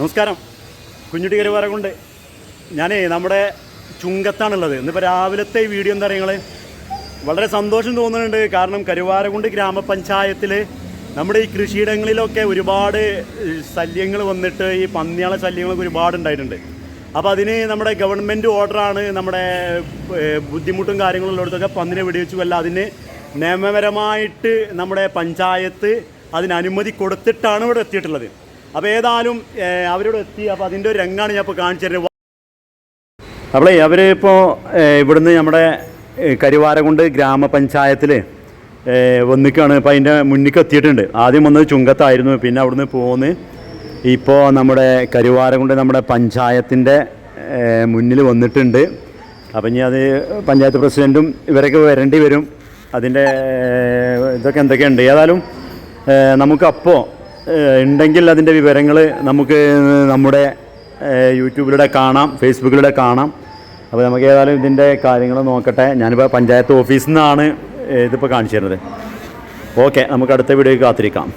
നമസ്കാരം. കുഞ്ഞുട്ടി കരുവാര കൊണ്ട് ഞാനേ നമ്മുടെ ചുങ്കത്താണുള്ളത്. ഇന്നിപ്പോൾ രാവിലത്തെ വീഡിയോ എന്താ പറയുക വളരെ സന്തോഷം തോന്നുന്നുണ്ട്. കാരണം കരുവാരകുണ്ട് ഗ്രാമപഞ്ചായത്തിൽ നമ്മുടെ ഈ കൃഷിയിടങ്ങളിലൊക്കെ ഒരുപാട് ശല്യങ്ങൾ വന്നിട്ട് ഈ പന്നിയാളെ ശല്യങ്ങളൊക്കെ ഒരുപാട് ഉണ്ടായിട്ടുണ്ട്. അപ്പോൾ അതിന് നമ്മുടെ ഗവൺമെന്റ് ഓർഡറാണ് നമ്മുടെ ബുദ്ധിമുട്ടും കാര്യങ്ങളും ഉള്ളിടത്തൊക്കെ പന്നിനെ വെടിവെച്ചു. അല്ല അതിന് നിയമപരമായിട്ട് നമ്മുടെ പഞ്ചായത്ത് അതിന് അനുമതി കൊടുത്തിട്ടാണ് ഇവിടെ എത്തിയിട്ടുള്ളത്. അപ്പോൾ ഏതായാലും അവരോട് എത്തി. അപ്പോൾ അതിന്റെ ഒരു രംഗമാണ് ഞാൻ ഇപ്പോൾ കാണിച്ചു തരുന്നത് അപ്പോളേ അവർ ഇപ്പോൾ ഇവിടുന്ന് നമ്മുടെ കരുവാരകുണ്ട് ഗ്രാമപഞ്ചായത്തിൽ വന്നിക്കാണ്. ഇപ്പോൾ അതിന്റെ മുന്നിക്ക് എത്തിയിട്ടുണ്ട്. ആദ്യം വന്നത് ചുങ്കത്തായിരുന്നു. പിന്നെ അവിടുന്ന് പോന്ന് ഇപ്പോൾ നമ്മുടെ കരുവാരകുണ്ട് നമ്മുടെ പഞ്ചായത്തിന്റെ മുന്നിൽ വന്നിട്ടുണ്ട്. അപ്പം ഇനി അത് പഞ്ചായത്ത് പ്രസിഡന്റും ഇവരൊക്കെ വരേണ്ടി വരും. അതിന്റെ ഇതൊക്കെ എന്തൊക്കെയുണ്ട്? ഏതായാലും നമുക്കപ്പോൾ ഉണ്ടെങ്കിൽ അതിന്റെ വിവരങ്ങൾ നമുക്ക് നമ്മുടെ യൂട്യൂബിലൂടെ കാണാം ഫേസ്ബുക്കിലൂടെ കാണാം. അപ്പോൾ നമുക്ക് ഏതായാലും ഇതിന്റെ കാര്യങ്ങൾ നോക്കട്ടെ. ഞാനിപ്പോൾ പഞ്ചായത്ത് ഓഫീസിൽ നിന്നാണ് ഇതിപ്പോൾ കാണിച്ചു തരുന്നത് ഓക്കെ നമുക്ക് അടുത്ത വീഡിയോയ്ക്ക് കാത്തിരിക്കാം.